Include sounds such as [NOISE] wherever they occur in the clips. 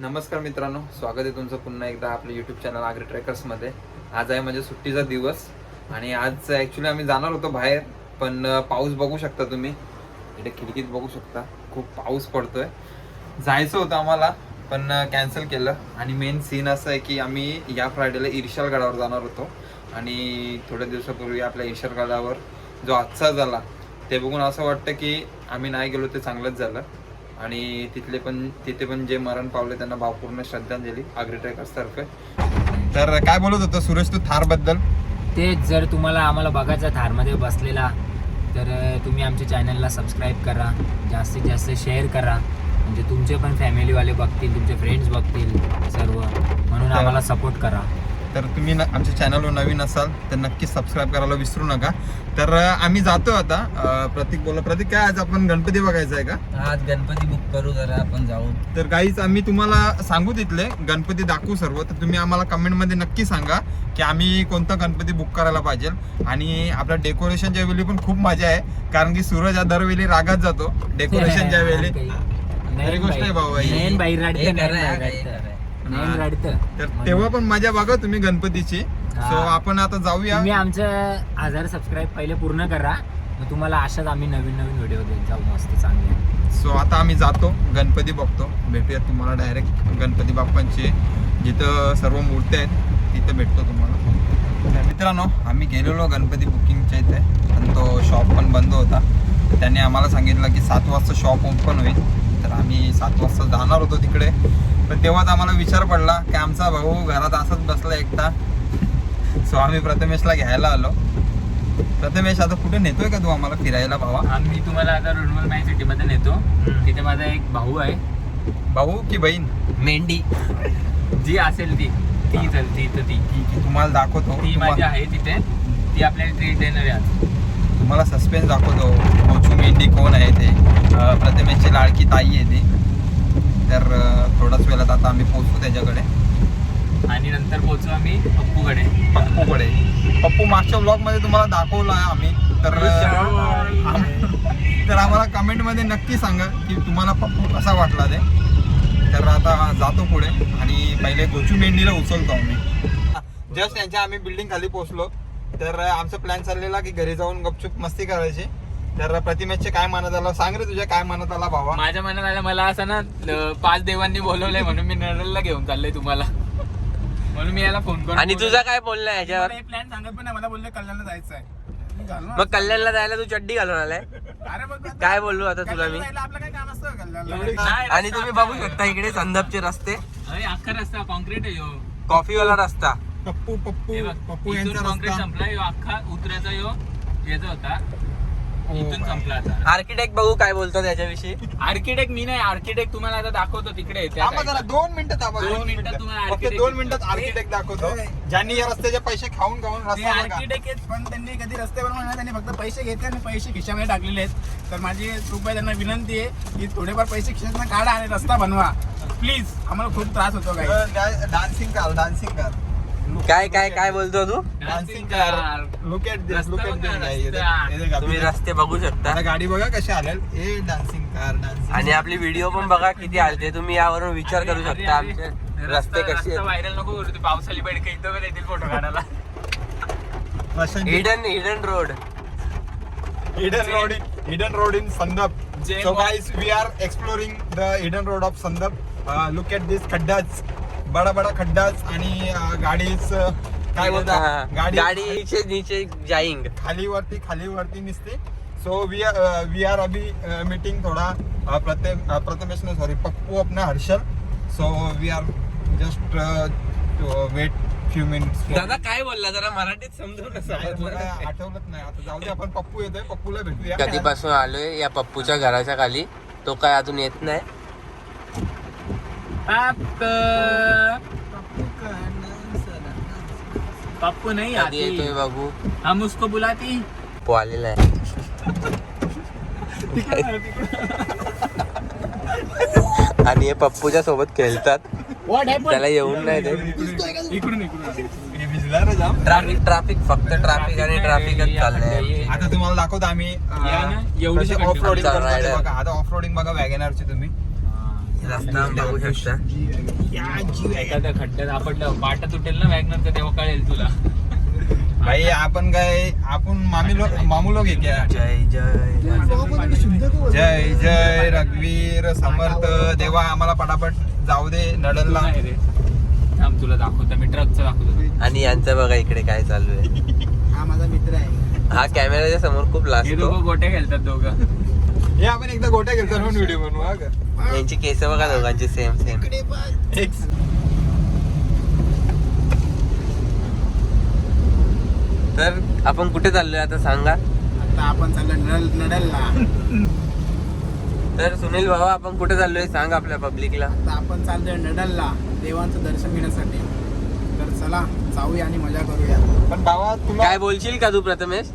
नमस्कार मित्रांनो स्वागत आहे तुमचं पुन्हा एकदा आपल्या युट्यूब चॅनल आग्रे ट्रेकर्समध्ये आज आहे म्हणजे सुट्टीचा दिवस आणि आज ॲक्च्युली आम्ही जाणार होतो बाहेर पण पाऊस बघू शकता तुम्ही. इथे खिडकीत बघू शकता. खूप पाऊस पडतोय. जायचं होतं आम्हाला पण कॅन्सल केलं. आणि मेन सीन असं आहे की आम्ही या फ्रायडेला इर्शाल गडावर जाणार होतो. आणि थोड्या दिवसापूर्वी आपल्या इर्शाल गडावर जो हादसा झाला ते बघून असं वाटतं की आम्ही नाही गेलो ते चांगलंच झालं. आणि तिथले पण तिथे पण जे मरण पावले त्यांना भावपूर्ण श्रद्धांजली आग्री ट्रेकर्स तर्फे. तर काय बोलत होतं सुरेश तू थारबद्दल तेच जर तुम्हाला आम्हाला बघायचं थारमध्ये बसलेला तर तुम्ही आमच्या चॅनलला सबस्क्राईब करा जास्तीत जास्त शेअर करा. म्हणजे तुमचे पण फॅमिलीवाले बघतील तुमचे फ्रेंड्स बघतील सर्व. म्हणून आम्हाला सपोर्ट करा. तर तुम्ही न- आमच्या चॅनलवर नवीन असाल तर नक्कीच सबस्क्राईब करायला विसरू नका. तर आम्ही जातो आता. प्रतीक बोला. प्रतीक काय आज आपण गणपती बघायचा आहे का? आज गणपती बुक करू जरा आपण जाऊ. तर काहीच आम्ही तुम्हाला सांगू तिथले. गणपती दाखवू सर्व. तर तुम्ही आम्हाला कमेंटमध्ये नक्की सांगा की आम्ही कोणता गणपती बुक करायला पाहिजे. आणि आपल्या डेकोरेशनच्या वेळी पण खूप मजा आहे. कारण की सूरज हा दरवेळी रागात जातो. [LAUGHS] डेकोरेशनच्या वेळी. गोष्ट आहे भाऊ तर. तेव्हा पण मजा बघा तुम्ही गणपतीची. सो आपण आता जाऊया. तुम्ही आमचं हजार सबस्क्राईब पहिले पूर्ण करा. मग तुम्हाला अशाच आम्ही नवीन नवीन व्हिडिओ देत जाऊ. मस्त चांगले. सो आता आम्ही जातो. गणपती बघतो. भेटूया तुम्हाला डायरेक्ट गणपती बाप्पांचे. जिथं सर्व मूर्त्या आहेत तिथं भेटतो तुम्हाला. तर मित्रांनो आम्ही गेलेलो गणपती बुकिंगच्या इथे. आणि तो शॉप पण बंद होता. त्याने आम्हाला सांगितलं की सात वाजता शॉप ओपन होईल. तर आम्ही सात वाजता जाणार होतो तिकडे. पण तेव्हाच आम्हाला विचार पडला की आमचा भाऊ घरात असंच बसला एकटा. सो आम्ही प्रथमेशला घ्यायला आलो. प्रथमेश आता कुठे नेतोय का तू आम्हाला फिरायला भावा? आम्ही तुम्हाला आता रुरल माय सिटीमध्ये नेतो. तिथे माझा एक भाऊ आहे. भाऊ की बहीण? मेंढी. जी असेल ती ती चलती तर ती. तुम्हाला दाखवतो. ती माझी आहे तिथे. ती आपल्याला ट्रीट देणार आहे तुम्हाला सस्पेन्स दाखवतो. मोचू मेंढी कोण आहे ते. अं, प्रथमेशची लाडकी ताई आहे ती. तर थोड्याच वेळात आता आम्ही पोचू त्याच्याकडे. आणि नंतर पोहोचू आम्ही पप्पूकडे. पप्पूकडे. पप्पू मागच्या ब्लॉगमध्ये तुम्हाला दाखवला आहे आम्ही. तर तर आम्हाला कमेंटमध्ये नक्की सांगा की तुम्हाला पप्पू कसा वाटला ते. तर आता जातो पुढे. आणि पहिले गोचू मेंढीला उचलतो आम्ही. जस्ट यांच्या आम्ही बिल्डिंग खाली पोहोचलो. तर आमचा प्लॅन चाललेला की घरी जाऊन गपचूप मस्ती करायची. तर प्रतिमेशचे काय मनात आलं? सांग रे तुझ्या काय मनात आला भावा? माझ्या मनात आलं मला असं ना ल- पाच देवांनी बोलवलंय म्हणून मी नरलला घेऊन चाललोय तुम्हाला. म्हणून मी याला फोन करून आणि तुझा काय बोलणं आहे याच्यावर? प्लॅन सांगत पण नाही मला बोलले कल्याणला जायचं आहे. मी घालणार. मग कल्याणला जायला तू चड्डी घालून आलाय? अरे मग आता काय बोललो आता तुला मी? जायला आपलं काय काम असतं कल्याणला? नाही, आणि तुम्ही बघू शकता इकडे संदपचे रस्ते. अरे अख्खा रस्ता कॉन्क्रीट आहे ह्यो. कॉफीवाला रस्ता. पप्पू पप्पू हे बघ, पप्पू इथून यांचा कॉन्क्रीट रस्ता. संपला ह्यो अख्खा उतरायचा ह्यो याचा होता इथून संपला आता. आर्किटेक्ट बघू काय बोलतो त्याच्याविषयी. आर्किटेक्ट मी नाही आर्किटेक्ट तुम्हाला आता दाखवतो तिकडे त्या थांबा side. जरा ला. दोन मिनिटं थांबा. दोन मिनिटं तुम्हाला फक्त architect दोन मिनिटात. आर्किटेक्ट दाखवतो. ज्यांनी या रस्त्याचे पैसे खाऊन खाऊन ते रस्ता बघा. आर्किटेक्ट पण त्यांनी कधी रस्ते बनवले नाही त्यांनी फक्त पैसे घेतले आणि पैसे खिशामध्ये टाकलेले आहेत. तर माझी कृपया त्यांना विनंती आहे की थोडेफार पैसे खिशातनं काढा आणि रस्ता बनवा. प्लीज आम्हाला खूप त्रास होतो काही डा- डान्सिंग कर डान्सिंग कर. काय काय काय बोलतो तू? डान्सिंग कर look at this look at this तुम्ही रस्ते बघू शकता. गाडी बघा कशी आलेल. ए डान्सिंग कार डान्सिंग आणि आपली व्हिडिओ पण बघा किती आलते. तुम्ही यावरून विचार करू शकता. आमचे रस्ते कसे आहेत? व्हायरल नको करू. ते पावसाली बेडके इथं पण येतील फोटो काढायला. Hidden hidden road hidden road in hidden road in Sandap so Walk. guys we are exploring the hidden road of Sandap uh, look at this खड्डाच बडा बडा खड्डाच आणि गाडीच काय बोलता? हा. गाडी गाडी नीचे जाईंग. खाली वरती खाली वरती निसते सो वी वी आर अभी मीटिंग थोड़ा प्रथम uh, प्रथमेश ने sorry Pappu Apna Harshal. So we are just wait few minutes दादा काय बोलला? जरा मराठीत समजून आठवलंच नाही. आता जाऊ दे आपण पप्पू येतोय पप्पूला भेटूया. कधीपासून आलोय या पप्पूच्या घराच्या खाली? तो काय अजून येत नाही? पप्पू नहीं कधी येतोय आती बघू हम उसको बुलाती आलेला आहे. आणि हे पप्पूच्या सोबत खेळतात. त्याला येऊन नाही ते इकडून इकडून हे भिजला रे जाम. ट्रॅफिक ट्रॅफिक फक्त ट्रॅफिक आणि ट्रॅफिकच चाललंय. आता तुम्हाला दाखवतो आम्ही या ना, एवढीशी ऑफ रोडिंग खड्डे. बघा. आता ऑफ रोडिंग बघा वॅगनारची तुम्ही. रस्ता बघू शकता. एखाद्या खड्ड्यात पाटा तुटेल ना वॅगनर तर तेव्हा कळेल तुला. भाई आपण काय आपण मामी लोक मामू लोक आहे क्या? जय जय जय. जय रघुवीर समर्थ देवा आम्हाला पटापट जाऊ दे नडलला. नाही रे. थांब तुला दाखवतो मी ट्रकचं दाखवतो. आणि यांचं बघा इकडे काय चालू आहे. हा माझा मित्र आहे. हा कॅमेराच्या समोर खूप हे लाजतो दोघं गोटे खेळतात दोघं. हे आपण एकदा गोट्या म्हणून व्हिडिओ बनवू हा का? यांची केस बघा दोघांची सेम सेम तर आपण कुठे चाललोय आता सांगा? आता आपण चाललो नडल नडलला तर सुनील भावा आपण कुठे चाललोय सांग आपल्या पब्लिकला आता आपण चाललोय नडलला देवांचं दर्शन घेण्यासाठी. तर चला जाऊया आणि मजा करूया. पण भावा तुला काय बोलशील का तू प्रथमेश?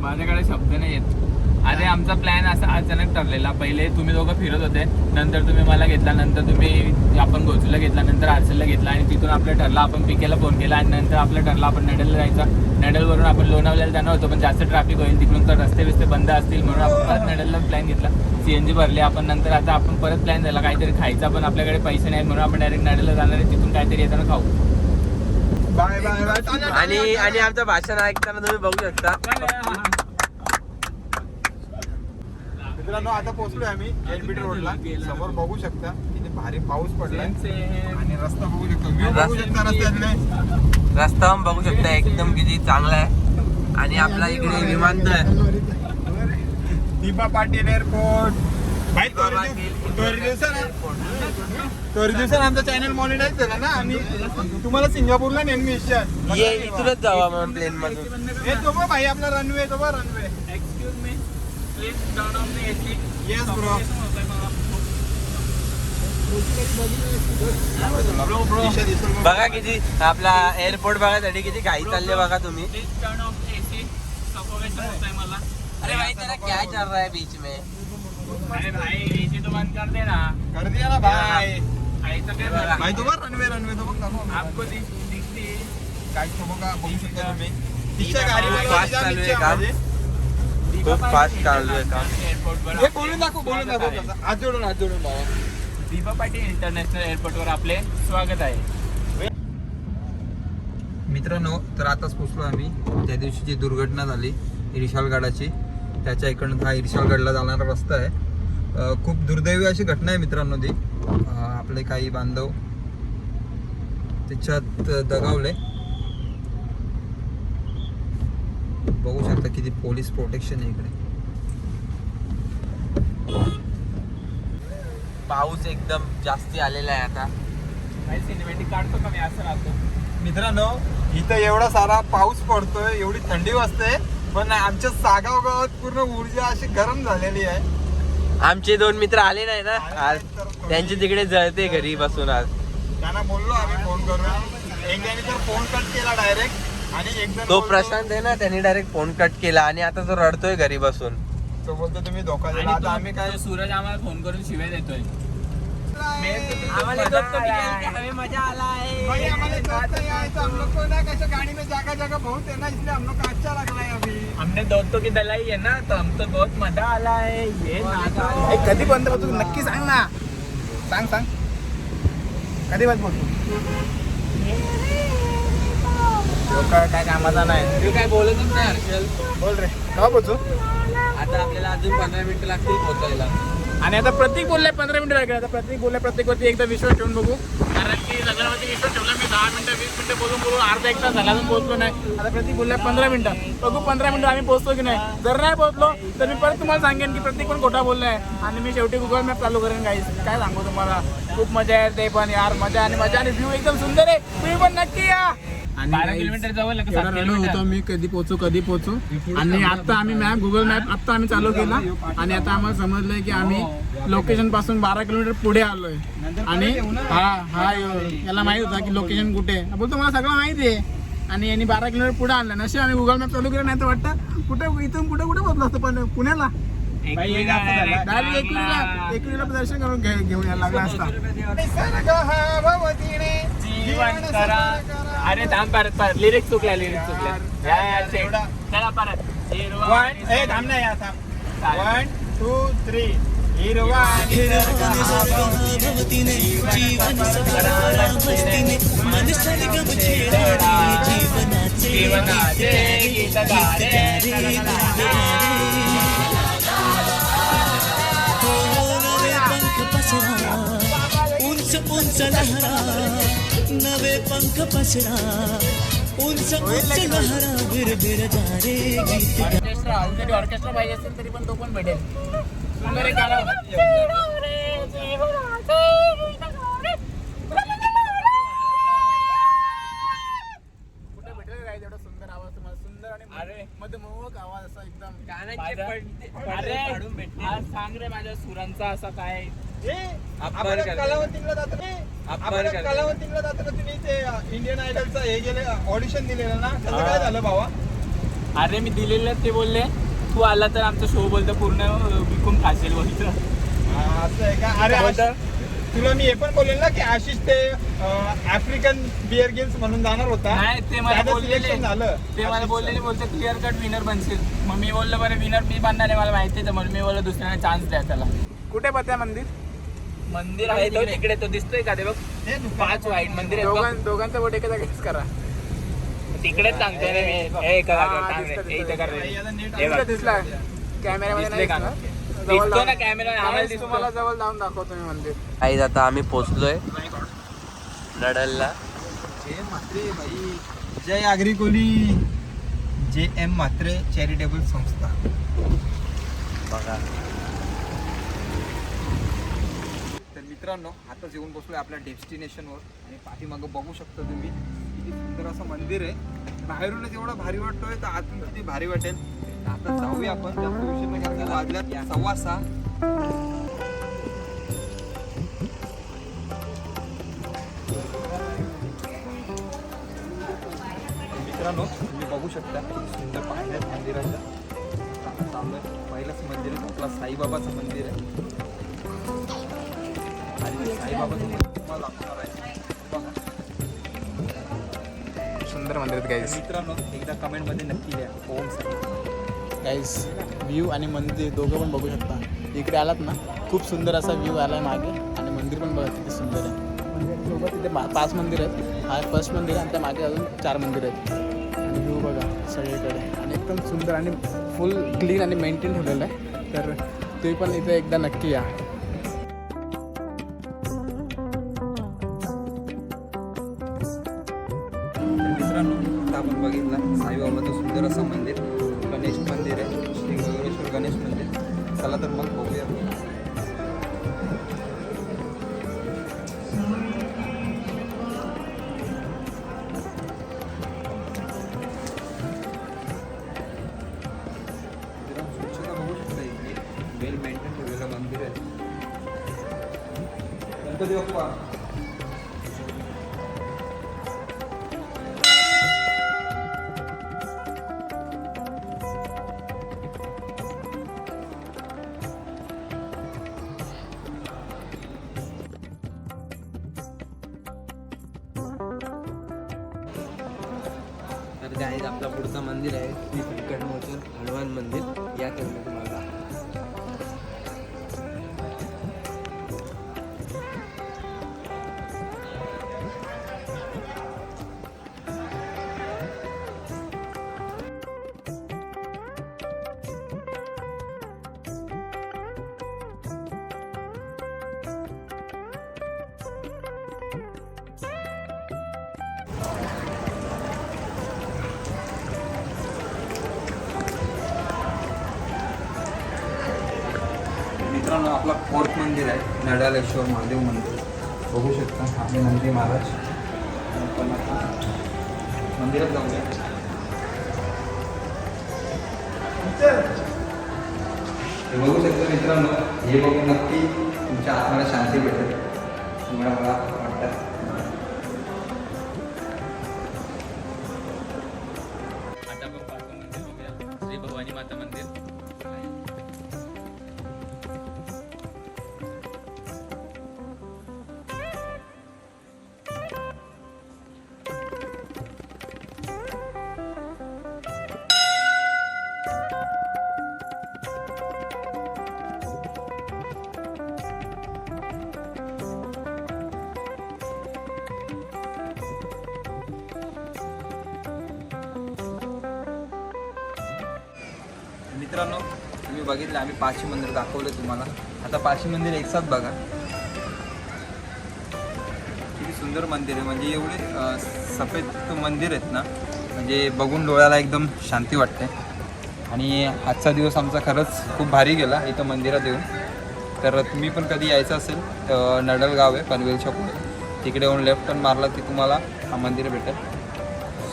माझ्याकडे शब्द नाही येत अरे आमचा प्लॅन असा अचानक ठरलेला. पहिले तुम्ही दोघं फिरत होते. नंतर तुम्ही मला घेतला. नंतर तुम्ही आपण गोचूला घेतला. नंतर आरसेलला घेतला. आणि तिथून आपलं ठरलं आपण पिकेला फोन केला. आणि नंतर आपलं ठरलं आपण नडलला जायचं. नडलवरून आपण लोणावल्याला जाणार होतो पण जास्त ट्रॅफिक होईल. तिकडून तर रस्ते बिस्ते बंद असतील म्हणून आपण परत नडलला प्लॅन घेतला. सीएनजी भरले. आपण नंतर आता आपण परत प्लॅन झाला. काहीतरी खायचा पण आपल्याकडे पैसे नाही म्हणून आपण डायरेक्ट नडलला जाणार आहे. तिथून काहीतरी येताना खाऊ. बाय बाय बाय आणि आणि आमचं भाषण ऐकताना तुम्ही बघू शकता. मित्रांनो आता पोहोचलोय आम्ही एलबीटी रोडला समोर बघू शकता किती भारी पाऊस पडलाय. आणि रस्ता बघू शकता. बघू शकता रस्त्यातले. रस्ता बघू शकता एकदम किती चांगला आहे. आणि आपला इकडे विमानतळ दीपा पाटील एअरपोर्ट तोरी दिवसानं आमचा चॅनल मॉनिटाईज झाला ना? आम्ही तुम्हाला सिंगापूरला नेहमी इच्छा इथूनच जावा प्लेन हे बघ भाई आपला रनवे तो runway please turn off the AC yes bro बघा किती आपला एअरपोर्ट बघासाठी किती घाई चालले बघा तुम्ही. Please turn off AC suffocation होत आहे मला अरे भाई तेरा क्या चल रहा है बीच में? अरे भाई एसी तो बंद कर दे ना. कर दिया ना भाई. बघा भाई तो बघ रनवे रनवे तो बघ आपको दिख दिखती काय तो बघा बघू शकता तुम्ही. तिच्या गाडीवर खूप फास्ट चालू आहे काम. हे बोलून दाखव बोलून दाखव कसं. हात जोडून हात जोडून दीपा पाटील इंटरनॅशनल एअरपोर्टवर आपले स्वागत आहे. मित्रांनो तर आताच पोचलो आम्ही. त्या दिवशी जी दुर्घटना झाली इरिशालगडाची त्याच्या इकडनं हा इरिशालगडला जाणारा रस्ता आहे. अं, खूप दुर्दैवी अशी घटना आहे मित्रांनो ती. अं, आपले काही बांधव त्याच्यात दगावले. बघू शकता किती पोलीस प्रोटेक्शन आहे इकडे. पाऊस एकदम जास्ती आलेला आहे आता. काही सिनेमॅटिक काढतो का मी? असं राहतो. मित्रांनो इथं एवढा सारा पाऊस पडतोय एवढी थंडी वाजते पण आमच्या सागाव गावात पूर्ण ऊर्जा अशी गरम झालेली आहे. आमचे दोन मित्र आले नाही ना? आज त्यांची तिकडे जळते घरी बसून आज. त्यांना बोललो आम्ही फोन करूया एक जणी तर फोन कट केला डायरेक्ट तो प्रशांत आहे ना त्यांनी डायरेक्ट फोन कट केला आणि आता तो रडतोय घरी बसून. तो बोलतो तुम्ही धोका दिला आता आम्ही काय सूरज आम्हाला फोन करून शिवाय देतोय. भाई, आम्हाला जाता यायचं, हम लोग को ना कैसे गाड़ी में जगह जगह बहुत है ना इसलिए हम लोग को अच्छा लग रहा है अभी हमने दोस्तों की दलाई है ना तो हमको बहुत मजा आला है ये. कधी बंद होतो? तू नक्की सांग ना. सांग सांग. कधी बंद बोलतो काय काय कामाचा नाही. तू काय बोलतच नाही हर्षल. बोल रे. पोचू आता आपल्याला अजून पंधरा मिनिटं लागतील आणि आता प्रत्येक बोललाय पंधरा मिनिटं लागले. आता प्रत्येक बोललाय प्रत्येकवरती एकदा विश्वास ठेवून बघू. कारण की सगळ्यावरती विश्वास ठेवला मी दहा मिनिटं वीस मिनिटं बोलून बोलून अर्धा एक तास झाला अजून पोहोचलो नाही. आता प्रत्येक बोललाय पंधरा मिनिटं. बघू पंधरा मिनिटं आम्ही पोहोचतो की नाही. जर नाही पोहोचलो तर मी परत तुम्हाला सांगेन की प्रत्येक पण खोटा बोललाय. आणि मी शेवटी गुगल मॅप चालू करेन काही काय सांगू तुम्हाला? खूप मजा आहे ते पण यार मजा आणि मजा आणि व्ह्यू एकदम सुंदर आहे. तुम्ही पण नक्की या. बारा किलोमीटर जवळ आहे का सात एवढा रडत किलोमीटर? होतो मी कधी पोचू कधी पोचू आणि आता आम्ही मॅप गुगल मॅप आता आम्ही चालू केला. आणि आता आम्हाला समजलंय की आम्ही लोकेशनपासून बारा किलोमीटर पुढे आलोय. आणि हा हा यो- याला माहीत होता की लोकेशन कुठे आहे. बोलतो मला सगळं माहिती आहे. आणि यांनी बारा किलोमीटर पुढे आणलं. नशी आम्ही गुगल मॅप चालू केलं नाही तर वाटतं कुठे इथून कुठे कुठे पोहोचलो असतं पण पुण्याला. एकविरा direct डायरेक्ट एकविरीला एकविरीला दर्शन करून घे- घेऊन यायला लागला असता. जीवन करा. अरे थांब परत परत. लिरिक्स चुकल्या लिरिक्स चुकल्या. या, या. चला परत. हिरवा वन ए थांब ना या थांब. वन टू थ्री जीवनाचे गीत गाणे उंच लहरा नवे पंख पसरा उंच उंच लहरा बिरबिर जा रे गीत. ऑर्केस्ट्रा जरी ऑर्केस्ट्रा पाहिजे असेल तरी पण तो पण भेटेल. सुंदर एक गाणं कुठे भेटेल काय एवढा सुंदर आवाज तुम्हाला. सुंदर आणि अरे. मधुमोहक आवाज असा एकदम. माझा- अरे आज सांग रे माझ्या सुरांचा असा काय? कलावंतीला जातो आपण कलावंतीला जाताना तुम्ही ते इंडियन आयडलचं हे गेले ऑडिशन दिलेलं ना? त्याचं काय झालं भावा? अरे मी दिलेलं ते बोलले तू आला तर आमचा शो बोलतो पूर्ण विकून खाशील बोलतो. असं आहे का? अरे तुला मी हे पण बोलेल ना की आशिष ते आफ्रिकन बिअर गेम्स म्हणून जाणार होता. नाही ते मला बोललेले झालं. ते मला बोललेले बोलते क्लिअर कट विनर बनशील. मग मी बोललो बरं विनर मी बनणार आहे मला माहिती आहे तर म्हणून मी बोललो दुसऱ्याने चान्स द्या त्याला. कुठे बघताय मंदिर? मंदिर आहे तो तिकडे तो दिसतोय का? ते बघ पाच वाईट मंदिर आहे दोघांचा बोट एका जागेच करा. तिकडेच सांगतोय रे मी. करा कर. दिसला. कॅमेऱ्यामध्ये दिसले. का दिसतो ना कॅमेरा आम्हाला दिसतो तुम्हाला जवळ जाऊन दाखवतो मी मंदिर. काही आता आम्ही पोचलोय नडलला जय म्हात्रे भाई जय आगरी कोली. जे एम म्हात्रे चॅरिटेबल संस्था. मित्रांनो आताच येऊन बसलोय आपल्या डेस्टिनेशनवर आणि पाठीमागं बघू शकता तुम्ही किती सुंदर असं मंदिर आहे. बाहेरूनच एवढं भारी वाटतोय तर आतून किती भारी वाटेल. आता जाऊया आपण. त्या विषय नाही करायचा. सव्वा सहा. मित्रांनो तुम्ही बघू शकता सुंदर पाहिजे मंदिराच्या आता पहिलंच मंदिर आहे आपला साईबाबाचं मंदिर आहे. सुंदर मंदिर गाईस मित्रांनो एकदा कमेंटमध्ये नक्की लिहा. ओम साई गाईस व्ह्यू आणि मंदिर दोघं पण बघू शकता. इकडे आलात ना खूप सुंदर असा व्ह्यू आला आहे मागे आणि मंदिर पण बघा किती सुंदर आहे. सोबत तिथे पाच मंदिर आहेत. हा फर्स्ट मंदिर आहे आणि त्या मागे अजून चार मंदिर आहेत. आणि व्ह्यू बघा सगळीकडे. आणि एकदम सुंदर आणि फुल क्लीन आणि मेंटेन ठेवलेलं आहे. तर तुम्ही पण इथे एकदा नक्की या. मित्रांनो आता आपण बघितला साईबाबाचं सुंदर असं मंदिर गणेश मंदिर आहे श्री गौरेश्वर गणेश मंदिर. चला तर मग तर काय आपला पुढचं मंदिर आहे श्री संकटमोचन हनुमान मंदिर. या केंद्र तुम्हाला मित्रांनो आपला फोर्थ मंदिर आहे नडालेश्वर महादेव मंदिर. बघू शकता आपले नंदी महाराज. मंदिरात जाऊया. हे बघू शकता मित्रांनो हे बघून नक्की तुमच्या आत्म्याला शांती भेटेल. तुम्हाला मला वाटतं. मित्रांनो तुम्ही बघितले आम्ही पाचशे मंदिर दाखवलं तुम्हाला. आता पाचशे मंदिर एक साथ बघा. किती सुंदर मंदिर आहे. म्हणजे एवढे सफेद मंदिर आहेत ना म्हणजे बघून डोळ्याला एकदम शांती वाटते. आणि आजचा दिवस आमचा खरंच खूप भारी गेला इथं मंदिरात येऊन. तर तुम्ही पण कधी यायचं असेल तर नडल गाव आहे पनवेलच्या पुढे तिकडे येऊन लेफ्ट टर्न मारला की तुम्हाला हा मंदिर भेटेल.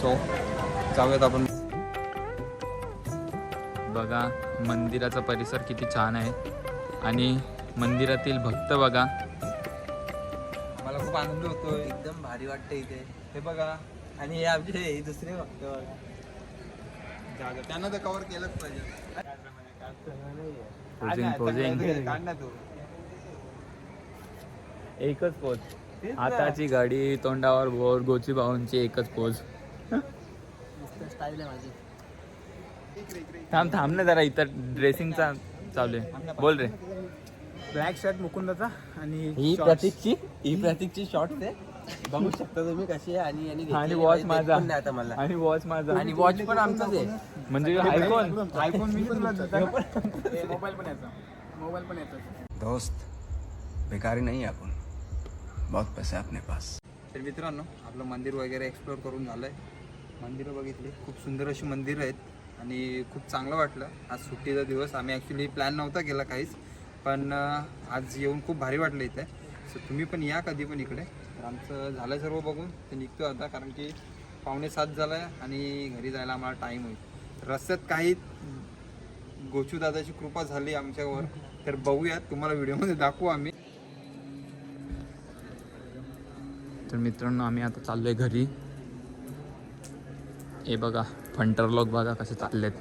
सो जाऊयात आपण. बघा मंदिराचा परिसर किती छान आहे. आणि मंदिरातील भक्त बघा. मला खूप आनंद होतो एकदम भारी वाटतं इथे. हे बघा. आणि हे आमचे हे दुसरे भक्त बघा. जागा. त्यांना तर कव्हर केलंच पाहिजे. पोजिंग एकच पोज आताची गाडी तोंडावर बोर गोची भाऊंची एकच पोज स्टाईल आहे माझी. थांब थांब ना जरा इथं ड्रेसिंगचा चालू आहे. बोल रे. ब्लॅक शर्ट मुकुंदाचा आणि ही प्रतीकची ही प्रतीकची शॉर्ट आहे. बघू शकता तुम्ही कशी आहे आणि यांनी आणि घेतलेली आहे, माझा ते पण नाही आता मला. आणि वॉच माझा. आणि वॉच पण आमचाच आहे. म्हणजे आयफोन आयफोन मी पण मोबाईल पण याचा मोबाईल पण याचा दोस्त बेकारी नहीं है अपन बहुत पैसे है अपने पास. तर मित्रांनो आपलं मंदिर वगैरे एक्सप्लोर करून झालं आहे मंदिरं बघितली. खूप सुंदर अशी मंदिरं आहेत. आणि खूप चांगलं वाटलं. आज सुट्टीचा दिवस. आम्ही ॲक्च्युली प्लॅन नव्हता केला काहीच. पण आज येऊन खूप भारी वाटलं इथे. सो तुम्ही पण या कधी पण इकडे. तर आमचं झालं सर्व बघून. ते निघतो आता कारण की पावणे सात झालं आहे आणि घरी जायला आम्हाला टाईम होईल. रस्त्यात काही गोचू दादाची कृपा झाली आमच्यावर. तर बघूयात. तुम्हाला व्हिडिओमध्ये दाखवू आम्ही. तर मित्रांनो आम्ही आता चाललोय घरी. हे बघा. फंटर लोक बघा कसे चाललेत.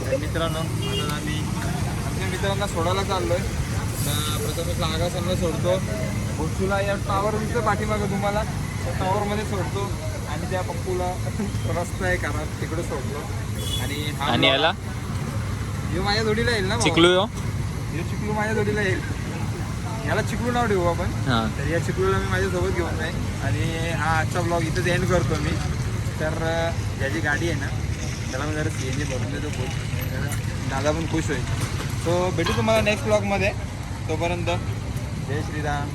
तर मित्रांनो आता आम्ही आमच्या मित्रांना सोडायला चाललोय. तर प्रथमच आगासांना सोडतो. भोसूला या टावरचं पाठीमागं तुम्हाला त्या टावरमध्ये सोडतो. आणि त्या पप्पूला रस्ता आहे कारण तिकडे सोडतो. आणि हा आणि याला? ह्यो माझ्या जोडीला येईल ना? चिकलू ह्यो चिकलू माझ्या जोडीला येईल. याला चिकलू नाव ठेवू आपण. हा. तर या चिकलूला मी माझ्यासोबत घेऊन जाईन. आणि हा आजचा ब्लॉग इथंच एंड करतो मी. तर ज्याची गाडी आहे ना त्याला मी जरा सी एन जी भरून देतो खूप. दादा पण खुश होईल. सो भेटू तुम्हाला नेक्स्ट ब्लॉगमध्ये तोपर्यंत जय श्रीराम.